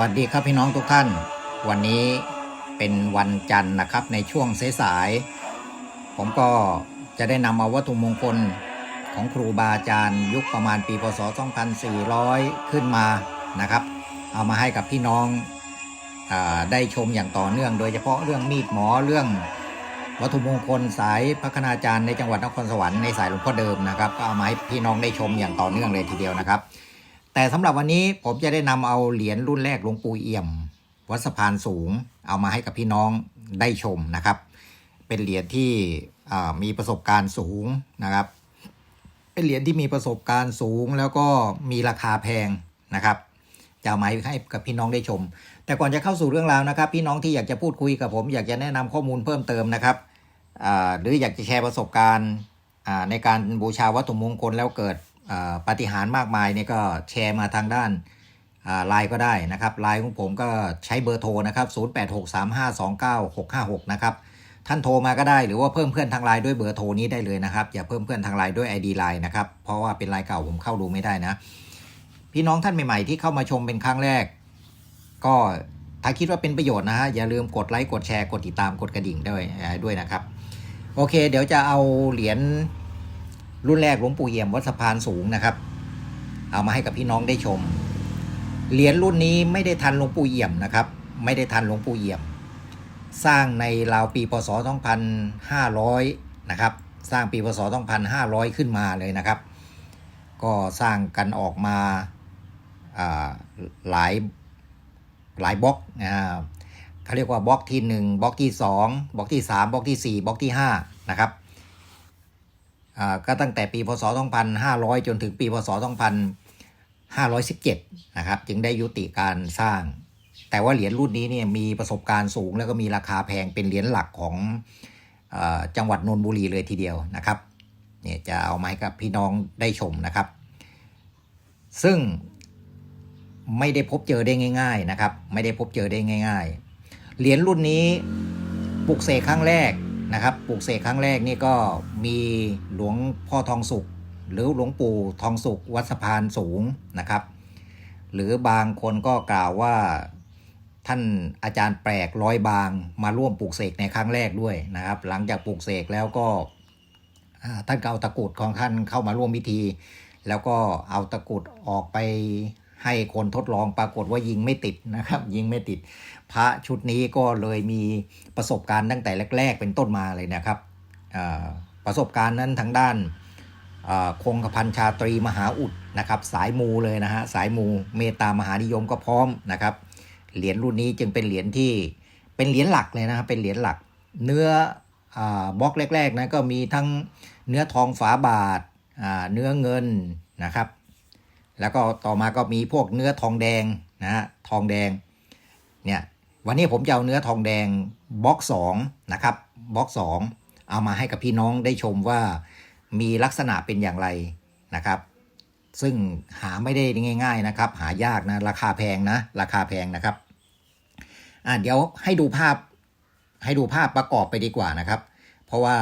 วัสดีครับพี่น้องทุกท่าน วันนี้เป็นวันจันทร์นะครับในช่วงสายๆผมก็จะได้นำเอาวัตถุมงคลของครูบาอาจารย์ ยุคประมาณปีพศ 2400 ขึ้นมานะครับ เอามาให้กับพี่น้องอได้ชมอย่างต่อเนื่อง โดยเฉพาะเรื่องมีดหมอเรื่องวัตถุมงคลสายพระคณาจารย์ในจังหวัดนครสวรรค์ในสายหลวงพ่อเดิมนะครับก็เอามาให้พี่น้องได้ชมอย่างต่อเนื่องเลยทีเดียวนะครับ แต่สำหรับวันนี้ผมจะได้นำเอาเหรียญรุ่นแรกหลวงปู่เอี่ยม วัดสะพานสูง เอามาให้กับพี่น้องได้ชมนะครับ เป็นเหรียญที่มีประสบการณ์สูงนะครับ เป็นเหรียญที่มีประสบการณ์สูงแล้วก็มีราคาแพงนะครับจะเอามาให้กับพี่น้องได้ชม แต่ก่อนจะเข้าสู่เรื่องราวนะครับ พี่น้องที่อยากจะพูดคุยกับผม อยากจะแนะนำข้อมูลเพิ่มเติมนะครับหรืออยากจะแชร์ประสบการณ์ในการบูชาวัตถุมงคลแล้วเกิด ปฏิหารมากมายเนี่ยก็แชร์มาทางด้านไลน์ก็ได้นะครับไลน์ของผมก็ใช้เบอร์โทรนะครับ 0863529656 นะครับ ท่านโทรมาก็ได้หรือว่าเพิ่มเพื่อนทางไลน์ด้วยเบอร์โทรนี้ได้เลยนะครับ อย่าเพิ่มเพื่อนทางไลน์ด้วย ID ไลน์นะครับ เพราะว่าเป็นไลน์เก่าผมเข้าดูไม่ได้นะ พี่น้องท่านใหม่ ๆ ที่เข้ามาชมเป็นครั้งแรก ก็ถ้าคิดว่าเป็นประโยชน์นะฮะอย่าลืมกดไลค์กดแชร์กดติดตามกดกระดิ่งด้วยด้วยนะครับ โอเค เดี๋ยวจะเอาเหรียญ รุ่นแรกหลวงปู่เอี่ยมวัดสะพานสูงนะครับ เอามาให้กับพี่น้องได้ชม เหรียญรุ่นนี้ไม่ได้ทันหลวงปู่เอี่ยมนะครับ ไม่ได้ทันหลวงปู่เอี่ยม สร้างในราวปีพศ 2500 นะครับ สร้างปีพศ 2500 ขึ้นมาเลยนะครับ ก็สร้างกันออกมาหลายหลายบล็อกอ่าเขาเรียกว่าบล็อกที่ 1บล็อกที่ 2บล็อกที่ 3บล็อกที่ 4บล็อกที่5นะครับ ก็ตั้งแต่ปีพศ 2500 จนถึงปีพศ 2517 นะครับ จึงได้ยุติการสร้าง แต่ว่าเหรียญรุ่นนี้เนี่ยมีประสบการณ์สูง แล้วก็มีราคาแพงเป็นเหรียญหลักของอจังหวัดนนทบุรีเลยทีเดียวนะครับเนี่ยจะเอามาให้กับพี่น้องได้ชมนะครับ ซึ่งไม่ได้พบเจอได้ง่าย ๆนะครับ ไม่ได้พบเจอได้ง่าย ๆ เหรียญรุ่นนี้ปลุกเสกครั้งแรก นะครับปลุกเสกครั้งแรกนี่ก็มีหลวงพ่อทองสุข หรือหลวงปู่ทองสุขวัดสะพานสูงนะครับ หรือบางคนก็กล่าวว่าท่านอาจารย์แปลกร้อยบางมาร่วมปลูกเสกในครั้งแรกด้วยนะครับ หลังจากปลูกเสกแล้วก็ท่านก็เอาตะกรุดของท่านเข้ามาร่วมพิธี แล้วก็เอาตะกรุดออกไป ให้คนทดลองปรากฏว่ายิงไม่ติดนะครับ ยิงไม่ติด พระชุดนี้ก็เลยมีประสบการณ์ตั้งแต่แรก ๆ เป็นต้นมาเลยนะครับประสบการณ์นั้นทางด้านคงกระพันชาตรีมหาอุดนะครับ สายมูเลยนะฮะสายมูเมตตามหานิยมก็พร้อมนะครับ เหรียญรุ่นนี้จึงเป็นเหรียญที่เป็นเหรียญหลักเลยนะครับเป็นเหรียญหลัก เนื้ออบล็อกแรกๆนะก็มีทั้งเนื้อทองฝาบาทเนื้อเงินนะครับ แล้วก็ต่อมาก็มีพวกเนื้อทองแดงนะฮะทองแดงเนี่ยวันนี้ผมจะเอาเนื้อทองแดงบล็อกสองนะครับบล็อกสองเอามาให้กับพี่น้องได้ชมว่ามีลักษณะเป็นอย่างไรนะครับ ซึ่งหาไม่ได้ง่าย ๆนะครับ หายากนะราคาแพงนะ ราคาแพงนะครับอ่าเดี๋ยวให้ดูภาพให้ดูภาพประกอบไปดีกว่านะครับ เพราะว่า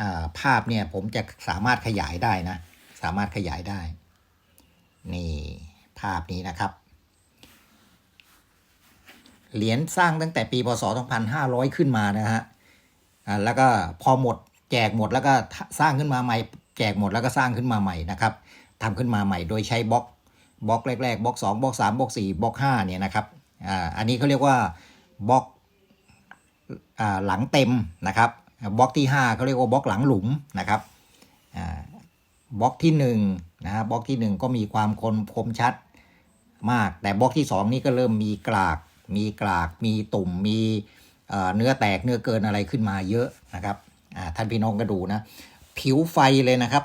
อ่าภาพเนี่ยผมจะสามารถขยายได้นะ สามารถขยายได้ นี่ภาพนี้นะครับ เหรียญสร้างตั้งแต่ปีพศ 2500 ขึ้นมานะฮะแล้วก็พอหมดแจกหมดแล้วก็สร้างขึ้นมาใหม่ แจกหมดแล้วก็สร้างขึ้นมาใหม่นะครับทำขึ้นมาใหม่โดยใช้บล็อกบล็อกแรกๆบล็อก2บล็อก3บล็อก4บล็อก5เนี่ยนะครับอ่าอันนี้เขาเรียกว่าบล็อกอ่าหลังเต็มนะครับบล็อกที่5เขาเรียกว่าบล็อกหลังหลุมนะครับอ่า บล็อกที่1นะฮะบล็อกที่ 1 ก็มีความคมคมชัดมาก แต่บล็อกที่ 2 นี่ก็เริ่มมีกลาก มีกลาก มีตุ่ม มีเนื้อแตกเนื้อเกินอะไรขึ้นมาเยอะนะครับท่านพี่น้องก็ดูนะ ผิวไฟเลยนะครับ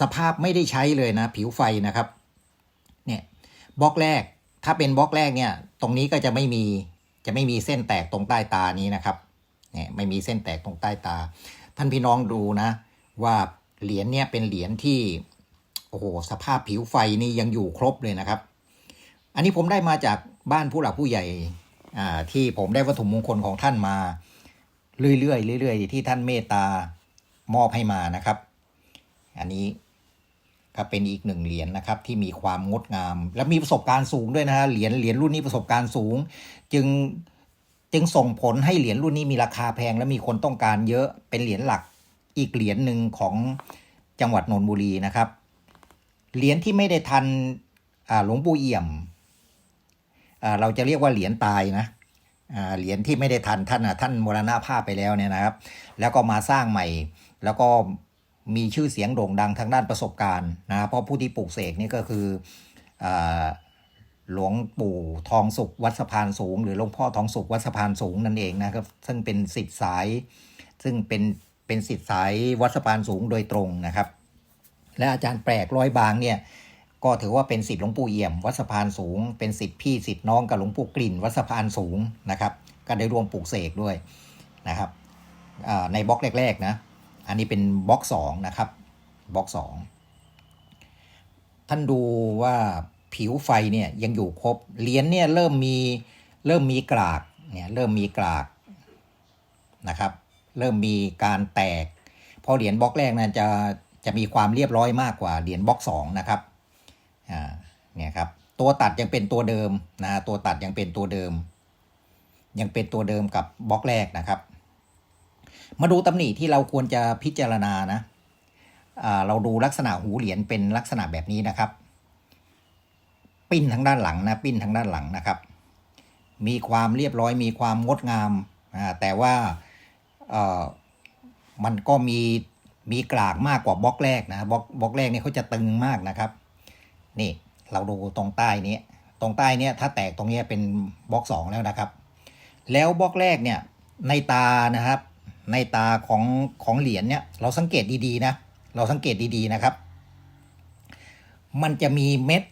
สภาพไม่ได้ใช้เลยนะ ผิวไฟนะครับ เนี่ยบล็อกแรก ถ้าเป็นบล็อกแรกเนี่ย ตรงนี้ก็จะไม่มี จะไม่มีเส้นแตกตรงใต้ตานี้นะครับ เนี่ยไม่มีเส้นแตกตรงใต้ตา ท่านพี่น้องดูนะ ว่า เหรียญเนี่ยเป็นเหรียญที่โอ้โหสภาพผิวไฟนี่ยังอยู่ครบเลยนะครับ อันนี้ผมได้มาจากบ้านผู้หลักผู้ใหญ่ที่ผมได้วัตถุมงคลของท่านมา เรื่อยๆเรื่อยๆที่ท่านเมตตามอบให้มานะครับ อันนี้ก็เป็นอีกหนึ่งเหรียญนะครับ ที่มีความงดงาม และมีประสบการณ์สูงด้วยนะฮะเหรียญเหรียญรุ่นนี้ประสบการณ์สูง จึงจึงส่งผลให้เหรียญรุ่นนี้มีราคาแพงและมีคนต้องการเยอะเป็นเหรียญหลัก อีกเหรียญหนึ่งของจังหวัดนนทบุรีนะครับ เหรียญที่ไม่ได้ทันหลวงปู่เอี่ยม เราจะเรียกว่าเหรียญตายนะเหรียญที่ไม่ได้ทันท่านท่านมรณภาพไปแล้วเนี่ยนะครับ แล้วก็มาสร้างใหม่ แล้วก็มีชื่อเสียงโด่งดังทางด้านประสบการณ์นะเพราะผู้ที่ปลูกเสกนี่ก็คืออหลวงปู่ทองสุขวัดสะพานสูง หรือหลวงพ่อทองสุขวัดสะพานสูงนั่นเองนะครับ ซึ่งเป็นสิทธิ์สาย ซึ่งเป็น เป็นสิทธิ์สายวัดสะพานสูงโดยตรงนะครับ และอาจารย์แปลกร้อยบางเนี่ยก็ถือว่าเป็นสิทธิ์หลวงปู่เอี่ยม วัดสะพานสูง เป็นสิทธิ์พี่สิทธิ์น้องกับหลวงปู่กลิ่น วัดสะพานสูงนะครับก็ได้รวมปลูกเสกด้วยนะครับในบล็อกแรกๆนะอันนี้เป็นบล็อกสองนะครับบล็อกสองท่านดูว่าผิวไฟเนี่ยยังอยู่ครบเหรียญเนี่ยเริ่มมีเริ่มมีกรากเนี่ยเริ่มมีกรากนะครับ เริ่มมีการแตกเพอเหรียญบล็อกแรกนั้นจะจะมีความเรียบร้อยมากกว่าเหรียญบล็อกสองนะครับอ่าเนี่ยครับตัวตัดยังเป็นตัวเดิมนะตัวตัดยังเป็นตัวเดิม ยังเป็นตัวเดิมกับบล็อกแรกนะครับ มาดูตำหนิที่เราควรจะพิจารณานะเราดูลักษณะหูเหรียญเป็นลักษณะแบบนี้นะครับ ปิ้นทางด้านหลังนะปิ้นทางด้านหลังนะครับ มีความเรียบร้อยมีความงดงามแต่ว่า มันก็มีมีกลากมากกว่าบล็อกแรกนะบล็อกบล็อกแรกเนี่ยเขาจะตึงมากนะครับ นี่เราดูตรงใต้นี้ ตรงใต้นี้ถ้าแตกตรงนี้เป็นบล็อกสองแล้วนะครับ แล้วบล็อกแรกเนี่ยในตานะครับ ในตาของของเหรียญเนี่ยเราสังเกตดีๆนะเราสังเกตดีๆนะครับ มันจะมีเม็ด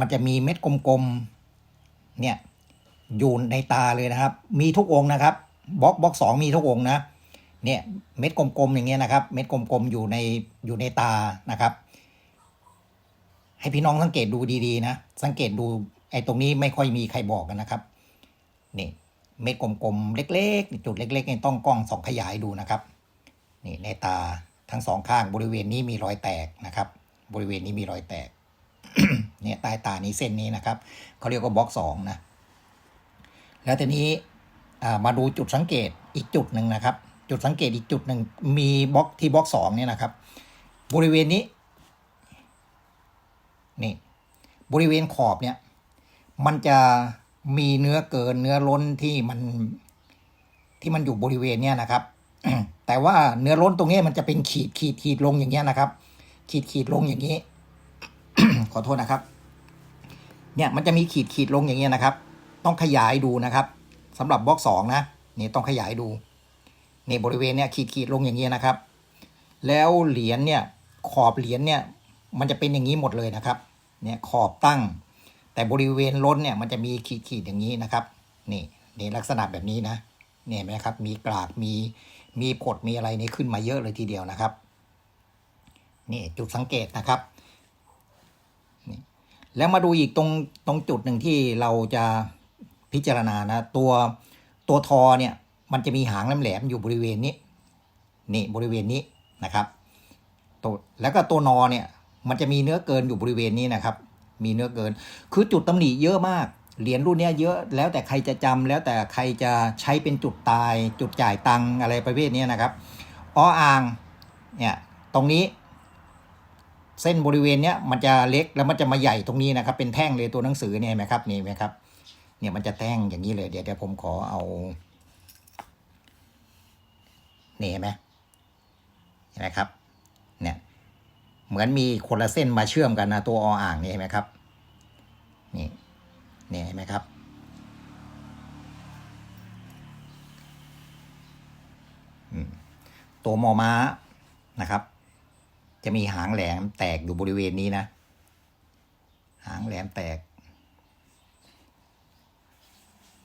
มันจะมีเม็ดกลมๆเนี่ยอยู่ในตาเลยนะครับ มีทุกองนะครับ บล็อกบล็อกสองมีทุกองนะเนี่ยเม็ดกลมๆอย่างเงี้ยนะครับ เม็ดกลมๆอยู่ในอยู่ในตานะครับ ให้พี่น้องสังเกตดูดีๆนะ สังเกตดูไอ้ตรงนี้ไม่ค่อยมีใครบอกกันนะครับนี่เม็ดกลมๆเล็ก ๆ จุดเล็กๆนี่ต้องกล้องสองขยายดูนะครับนี่ในตาทั้งสองข้างบริเวณนี้มีรอยแตกนะครับ บริเวณนี้มีรอยแตกเนี่ยใต้ตานี้เส้นนี้นะครับเขาเรียกว่าบล็อกสองนะแล้วทีนี้ มาดูจุดสังเกตอีกจุดหนึ่งนะครับ จุดสังเกตอีกจุดหนึ่งมีบล็อกที่บล็อกสองเนี่ยนะครับ บริเวณนี้นี่บริเวณขอบเนี่ย มันจะมีเนื้อเกินเนื้อล้นที่มันที่มันอยู่บริเวณเนี้ยนะครับ แต่ว่าเนื้อล้นตรงนี้มันจะเป็นขีดขีดขีดลงอย่างเงี้ยนะครับ ขีดขีดลงอย่างนี้ ขอโทษนะครับ เนี่ยมันจะมีขีดขีดลงอย่างเงี้ยนะครับ ต้องขยายดูนะครับ สำหรับบล็อกสองนะนี่ต้องขยายดูนี่บริเวณเนี่ยขีดขีดลงอย่างเงี้ยนะครับ แล้วเหรียญเนี่ยขอบเหรียญเนี่ยมันจะเป็นอย่างนี้หมดเลยนะครับเนี่ยขอบตั้ง แต่บริเวณล้นเนี่ยมันจะมีขีดขีดอย่างนี้นะครับนี่นี่ลักษณะแบบนี้นะเนี่ยนไหมครับมีกรากมีมีผดมีอะไรนี่ขึ้นมาเยอะเลยทีเดียวนะครับนี่จุดสังเกตนะครับนี่แล้วมาดูอีกตรงตรงจุดหนึ่งที่เราจะ พิจารณานะ ตัวตัวทอเนี่ยมันจะมีหางแหลมๆอยู่บริเวณนี้นี่บริเวณนี้นะครับตัวแล้วก็ตัวนอเนี่ยมันจะมีเนื้อเกินอยู่บริเวณนี้นะครับ มีเนื้อเกิน คือจุดตำหนิเยอะมากเหรียญรุ่นเนี้ยเยอะแล้วแต่ใครจะจำแล้วแต่ใครจะใช้เป็นจุดตาย จุดจ่ายตังอะไรประเภทนี้นะครับอ้ออ่างเนี่ยตรงนี้ เส้นบริเวณเนี้ยมันจะเล็กแล้วมันจะมาใหญ่ตรงนี้นะครับ เป็นแท่งเลยตัวหนังสือเนี่ยไหมครับนี่ไหมครับ เนี่ยมันจะแท่งอย่างนี้เลย เดี๋ยวเดี๋ยวผมขอเอาเนี่เห็นไหมเห็นไหมครับ เนี่ย เหมือนมีคนละเส้นมาเชื่อมกันนะตัวออ่างนี่เห็นไหมครับ นี่เนี่เห็นไหมครับ ตัวมอม้านะครับ จะมีหางแหลมแตกอยู่บริเวณนี้นะ หางแหลมแตก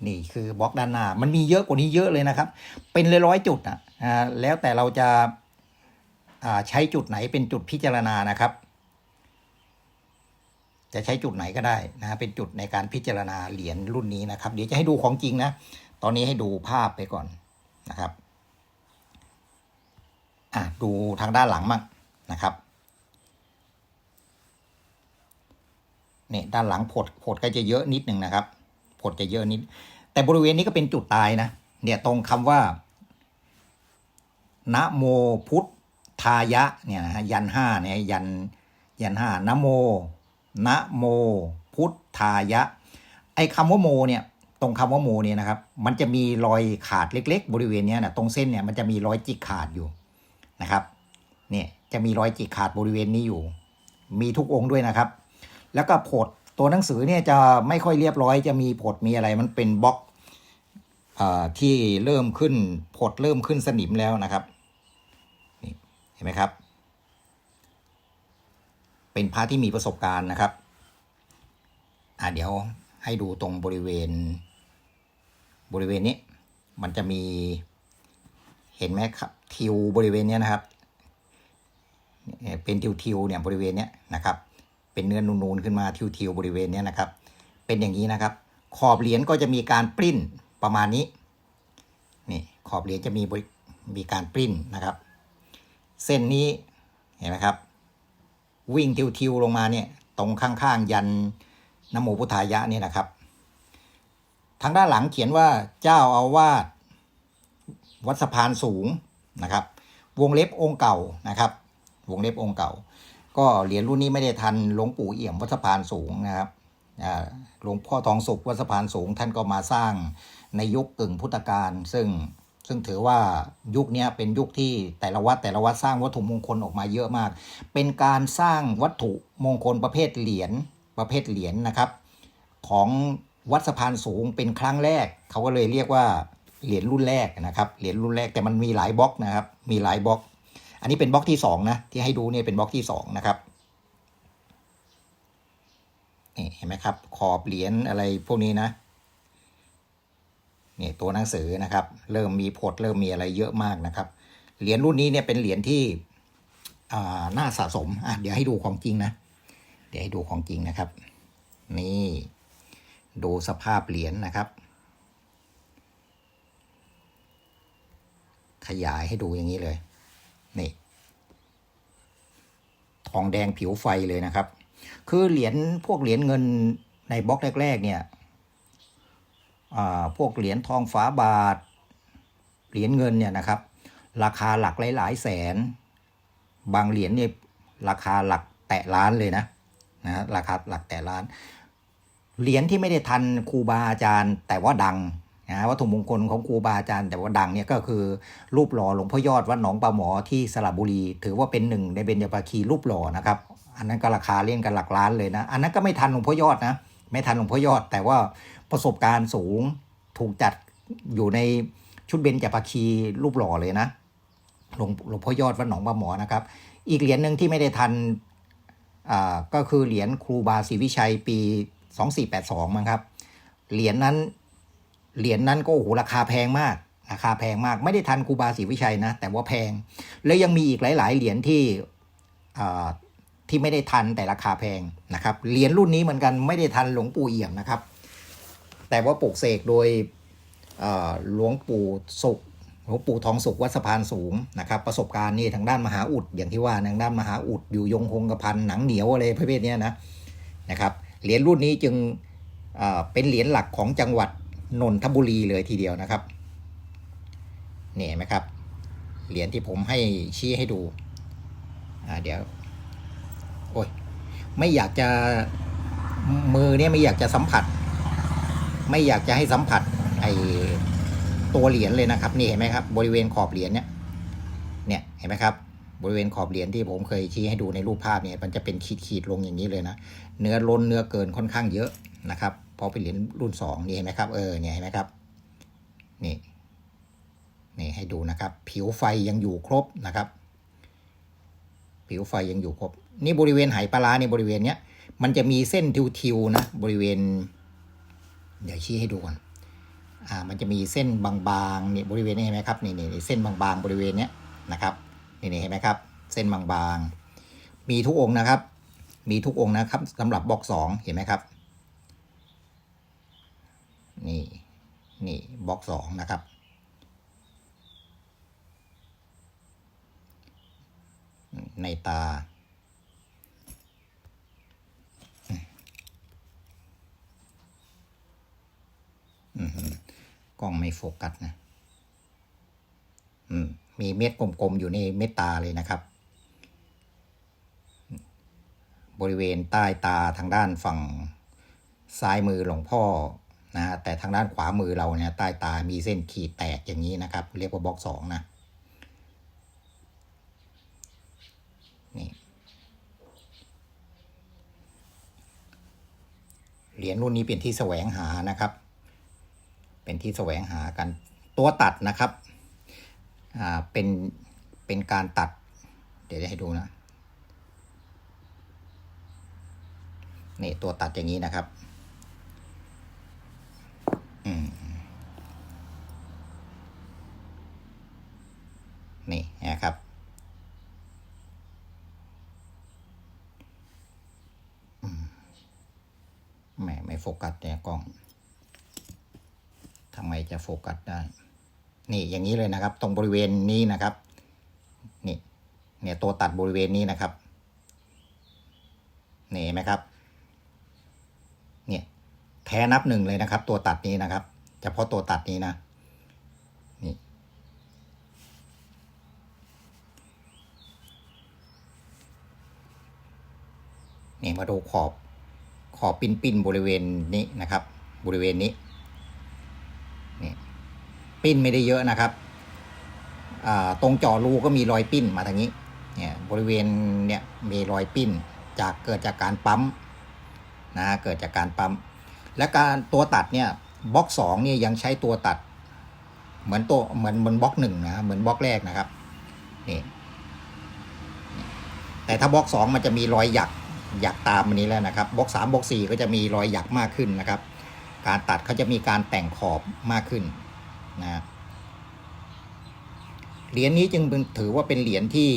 นี่คือบล็อกด้านหน้า มันมีเยอะกว่านี้เยอะเลยนะครับ เป็นร้อยจุดอะแล้วแต่เราจะาใช้จุดไหนเป็นจุดพิจารณานะครับ จะใช้จุดไหนก็ได้นะเป็นจุดในการพิจารณาเหรียญรุ่นนี้นะครับ เดี๋ยวจะให้ดูของจริงนะ ตอนนี้ให้ดูภาพไปก่อนนะครับอะดูทางด้านหลังมั่งนะครับเนี่ยด้านหลังผดผดก็จะเยอะนิดหนึ่งนะครับผดจะเยอะนิด แต่บริเวณนี้ก็เป็นจุดตายนะ เนี่ยตรงคำว่านะโมพุทธายะเนี่ยนะฮะยันห้าเนี่ยยันยันห้านะโมนะโมพุทธายะ ไอ้คำว่าโมเนี่ย ตรงคำว่าโมเนี่ยนะครับ มันจะมีรอยขาดเล็ก ๆ บริเวณเนี้ยนะตรงเส้นเนี่ยมันจะมีรอยจิกขาดอยู่นะครับเนี่ยจะมีรอยจิกขาดบริเวณนี้อยู่ มีทุกองค์ด้วยนะครับ แล้วก็โผด ตัวหนังสือเนี่ยจะไม่ค่อยเรียบร้อยจะมีผดมีอะไรมันเป็นบล็อกอที่เริ่มขึ้นผดเริ่มขึ้นสนิมแล้วนะครับนี่เห็นไหมครับ เป็นพระที่มีประสบการณ์นะครับอ่าเดี๋ยวให้ดูตรงบริเวณ บริเวณนี้ มันจะมีเห็นไหมครับ ทิวบริเวณนี้นะครับ เป็นทิวทิวเนี่ยบริเวณนี้นะครับ เป็นเนื้อนูนๆขึ้นมาทิวๆบริเวณนี้นะครับ เป็นอย่างนี้นะครับ ขอบเหรียญก็จะมีการปริ้นประมาณนี้นี่ขอบเหรียญจะมีมีการปริ้นนะครับ เส้นนี้เห็นไหมครับ วิ่งทิวๆลงมาเนี่ยตรงข้างๆยันนโมพุทธายะนี่นะครับ ทางด้านหลังเขียนว่าเจ้าอาวาสวัดสะพานสูงนะครับ วงเล็บองค์เก่านะครับ วงเล็บองค์เก่า ก็เหรียญรุ่นนี้ไม่ได้ทันหลวงปู่เอี่ยมวัดสะพานสูงนะครับหลวงพ่อทองสุขวัดสะพานสูงท่านก็มาสร้างในยุคกึ่งพุทธกาลซึ่งซึ่งถือว่ายุคนี้เป็นยุคที่แต่ละวัดแต่ละวัดสร้างวัตถุมงคลออกมาเยอะมาก เป็นการสร้างวัตถุมงคลประเภทเหรียญประเภทเหรียญนะครับ ของวัดสะพานสูงเป็นครั้งแรก เขาก็เลยเรียกว่าเหรียญรุ่นแรกนะครับเหรียญรุ่นแรกแต่มันมีหลายบล็อกนะครับ มีหลายบล็อก อันนี้เป็นบล็อกที่สองนะที่ให้ดูเนี่ยเป็นบล็อกที่สองนะครับนี่เห็นไหมครับขอบเหรียญอะไรพวกนี้นะนี่ตัวหนังสือนะครับ เริ่มมีผดเริ่มมีอะไรเยอะมากนะครับเหรียญรุ่นนี้เนี่ยเป็นเหรียญที่น่าสะสมอะเดี๋ยวให้ดูของจริงนะ เดี๋ยวให้ดูของจริงนะครับ นี่ดูสภาพเหรียญนะครับ ขยายให้ดูอย่างนี้เลย นี่ ทองแดงผิวไฟเลยนะครับ คือเหรียญพวกเหรียญเงินในบล็อกแรก ๆ เนี่ยพวกเหรียญทองฝาบาท เหรียญเงินเนี่ยนะครับ ราคาหลักหลายๆแสน บางเหรียญเนี่ยราคาหลักแตะล้านเลยนะนะราคาหลักแตะล้าน เหรียญที่ไม่ได้ทันครูบาอาจารย์ แต่ว่าดัง นะวัตถุมงคลของครูบาอาจารย์แต่ว่าดังเนี่ยก็คือ รูปหล่อหลวงพ่อยอดวัดหนองปลาหมอที่สระบุรี ถือว่าเป็นหนึ่งในเบญจภาคีรูปหล่อนะครับ อันนั้นก็ราคาเล่นกันหลักล้านเลยนะ อันนั้นก็ไม่ทันหลวงพ่อยอดนะ ไม่ทันหลวงพ่อยอด แต่ว่าประสบการณ์สูงถูกจัดอยู่ในชุดเบญจภาคีรูปหล่อเลยนะหลวงหลวงพ่อยอดวัดหนองปลาหมอนะครับ อีกเหรียญหนึ่งที่ไม่ได้ทันอ่าก็คือเหรียญครูบาศรีวิชัยปี 2482มั้งครับเหรียญนั้น เหรียญนั้นก็โอ้โหราคาแพงมากราคาแพงมากไม่ได้ทันครูบาศรีวิชัยนะ แต่ว่าแพง แล้วยังมีอีกหลาย ๆ เหรียญที่ที่ไม่ได้ทันแต่ราคาแพงนะครับเหรียญรุ่นนี้เหมือนกันไม่ได้ทันหลวงปู่เอี่ยมนะครับ แต่ว่าปลูกเสกโดยหลวงปู่สุขหลวงปู่ทองสุขวัดสะพานสูงนะครับ ประสบการณ์นี่ทางด้านมหาอุดอย่างที่ว่าทางด้านมหาอุดอยู่ยงคงกระพันหนังเหนียวอะไรประเภทนี้นะนะครับเหรียญรุ่นนี้จึงเป็นเหรียญหลักของจังหวัด นนทบุรีเลยทีเดียวนะครับนี่เห็นไหมครับ เหรียญที่ผมให้ชี้ให้ดู อ่าเดี๋ยว โอ้ย ไม่อยากจะมือเนี่ยไม่อยากจะสัมผัส ไม่อยากจะให้สัมผัสไอตัวเหรียญเลยนะครับ นี่เห็นไหมครับ บริเวณขอบเหรียญเนี่ย เนี่ยเห็นไหมครับ บริเวณขอบเหรียญที่ผมเคยชี้ให้ดูในรูปภาพเนี่ย มันจะเป็นขีดขีดๆลงอย่างนี้เลยนะ เนื้อล้นเนื้อเกินค่อนข้างเยอะนะครับ พราะเป็นเหรียญรุ่นสองนี่เห็นไหมครับเออเนี่ยเห็นไหมครับนี่นี่ให้ดูนะครับ ผิวไฟยังอยู่ครบนะครับ ผิวไฟยังอยู่ครบ นี่บริเวณไหปลาในบริเวณเนี้ยมันจะมีเส้นทิวๆนะบริเวณ เดี๋ยวชี้ให้ดูก่อนอ่ามันจะมีเส้นบางๆนี่บริเวณนี้เห็นไหมครับนี่นี่เส้นบางๆบริเวณเนี้ยนะครับนี่นี่เห็นไหมครับ เส้นบางๆมีทุกองนะครับ มีทุกองนะครับสำหรับบล็อกสองเห็นไหมครับ นี่ นี่บล็อกสองนะครับ ในตา กล้องไม่โฟกัสนะ มีเม็ดกลมๆ อยู่ในเม็ดตาเลยนะครับ บริเวณใต้ตาทางด้านฝั่งซ้ายมือหลวงพ่อ นะฮะแต่ทางด้านขวามือเราเนี่ยใต้ตามีเส้นขีดแตกอย่างนี้นะครับ เรียกว่าบล็อกสองนะนี่เหรียญรุ่นนี้เป็นที่แสวงหานะครับ เป็นที่แสวงหากันตัวตัดนะครับอ่าเป็นเป็นการตัด เดี๋ยวจะให้ดูนะนี่ตัวตัดอย่างนี้นะครับ อืม นี่นะครับ อืมแหมไม่โฟกัสเนี่ยกล้องทำไมจะ โฟกัสได้ นี่อย่างนี้เลยนะครับ ตรงบริเวณนี้นะครับ นี่ เนี่ยตัวตัดบริเวณนี้นะครับ นี่เห็นไหมครับ เนี่ยแท้นับหนึ่งเลยนะครับ ตัวตัดนี้นะครับเฉพาะตัวตัดนี้นะนี่นี่มาดูขอบขอบปิ้นปิ้นๆบริเวณนี้นะครับ บริเวณนี้ ปิ้นไม่ได้เยอะนะครับตรงเจอรูก็มีรอยปิ้นมาทางนี้เนี่ยบริเวณเนี่ยมีรอยปิ้นจากเกิดจากการปั๊มนะเกิดจากการปั๊ม และการตัวตัดเนี่ยบล็อกสองเนี่ยยังใช้ตัวตัด เหมือนตัวเหมือนเหมือนบล็อกหนึ่งนะเหมือนบล็อกแรกนะครับนี่แต่ถ้าบล็อกสองมันจะมีรอยหยักหยักตามอันนี้แล้วนะครับบล็อกสามบล็อกสี่ก็จะมีรอยหยักมากขึ้นนะครับ การตัดเขาจะมีการแต่งขอบมากขึ้น นะเหรียญนี้จึงถือว่าเป็นเหรียญที่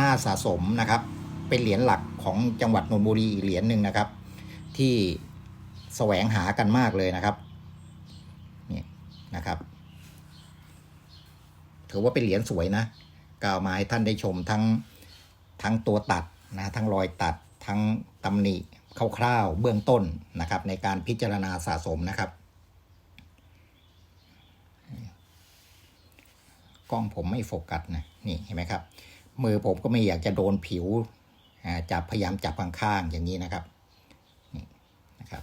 น่าสะสมนะครับ เป็นเหรียญหลักของจังหวัดนนทบุรีอีกเหรียญหนึ่งนะครับ ที่แสวงหากันมากเลยนะครับนี่นะครับ ถือว่าเป็นเหรียญสวยนะกล่าวมาให้ท่านได้ชมทั้งทั้งตัวตัดนะทั้งรอยตัดทั้งตำหนิคร่าวๆเบื้องต้นนะครับ ในการพิจารณาสะสมนะครับ กล้องผมไม่โฟกัสนะนี่เห็นไหมครับ มือผมก็ไม่อยากจะโดนผิวจับพยายามจับข้างๆอย่างนี้นะครับนี่นะครับ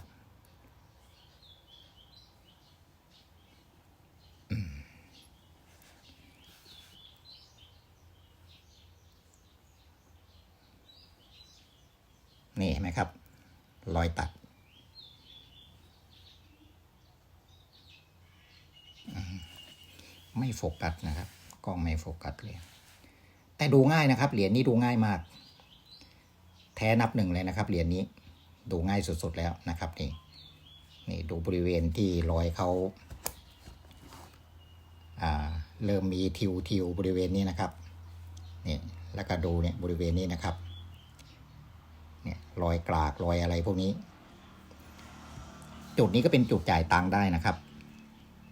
นี่เห็นไหมครับ รอยตัดไม่โฟกัสนะครับ กล้องไม่โฟกัสเลย แต่ดูง่ายนะครับ เหรียญนี้ดูง่ายมาก แท้นับหนึ่งเลยนะครับเหรียญนี้ ดูง่ายสุดๆแล้วนะครับนี่นี่ดูบริเวณที่รอยเขาเริ่มมีทิวทิวบริเวณนี้นะครับนี่แล้วก็ดูเนี่ยบริเวณนี้นะครับเนี่ยรอยกรากรอยอะไรพวกนี้ จุดนี้ก็เป็นจุดจ่ายตังค์ได้นะครับ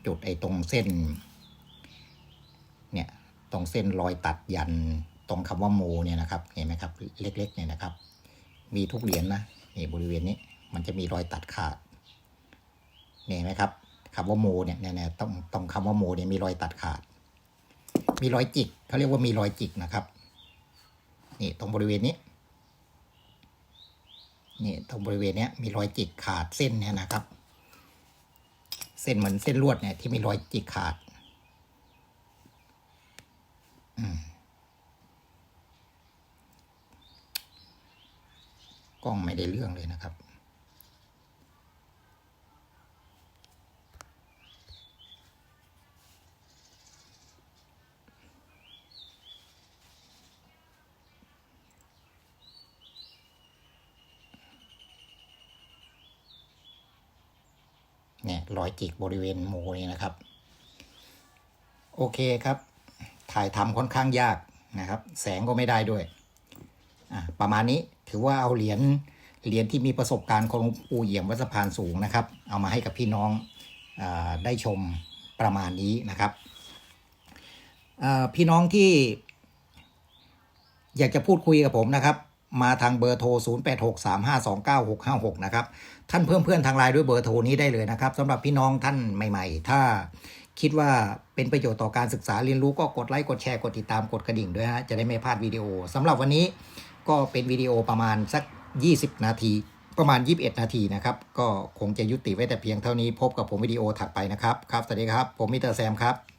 จุดไอ้ตรงเส้น ตรงเส้นรอยตัดยันตรงคำว่าโมเนี่ยนะครับเห็นไหมครับ เล็กๆเนี่ยนะครับ มีทุกเหรียญนะนี่บริเวณนี้มันจะมีรอยตัดขาดเห็นไหมครับคำว่าโมเนี่ยเนี่ยต้องตรงคำว่าโมเนี่ยมีรอยตัดขาด มีรอยจิกเขาเรียกว่ามีรอยจิกนะครับนี่ตรงบริเวณนี้นี่ตรงบริเวณนี้มีรอยจิกขาดเส้นเนี่ยนะครับ เส้นเหมือนเส้นลวดเนี่ยที่มีรอยจิกขาด กล้องไม่ได้เรื่องเลยนะครับ เนี่ยรอยจิกบริเวณโมนี่นะครับ โอเคครับ ถ่ายทำค่อนข้างยากนะครับ แสงก็ไม่ได้ด้วยอะประมาณนี้ถือว่าเอาเหรียญเหรียญที่มีประสบการณ์ของปู่เอี่ยมวัดสะพานสูงนะครับ เอามาให้กับพี่น้องอาได้ชมประมาณนี้นะครับอ่าพี่น้องที่ อยากจะพูดคุยกับผมนะครับ มาทางเบอร์โทร 0863529656 นะครับ ท่านเพิ่มเพื่อนทางไลน์ด้วยเบอร์โทรนี้ได้เลยนะครับสำหรับพี่น้องท่านใหม่ ๆ ถ้า คิดว่าเป็นประโยชน์ต่อการศึกษาเรียนรู้ก็กดไลค์กดแชร์กดติดตามกดกระดิ่งด้วยฮะจะได้ไม่พลาดวิดีโอสำหรับวันนี้ก็เป็นวิดีโอประมาณสัก 20 นาที ประมาณ 21 นาทีนะครับ ก็คงจะยุติไว้แต่เพียงเท่านี้พบกับผมวิดีโอถัดไปนะครับ ครับ สวัสดีครับ ผมมิสเตอร์แซมครับ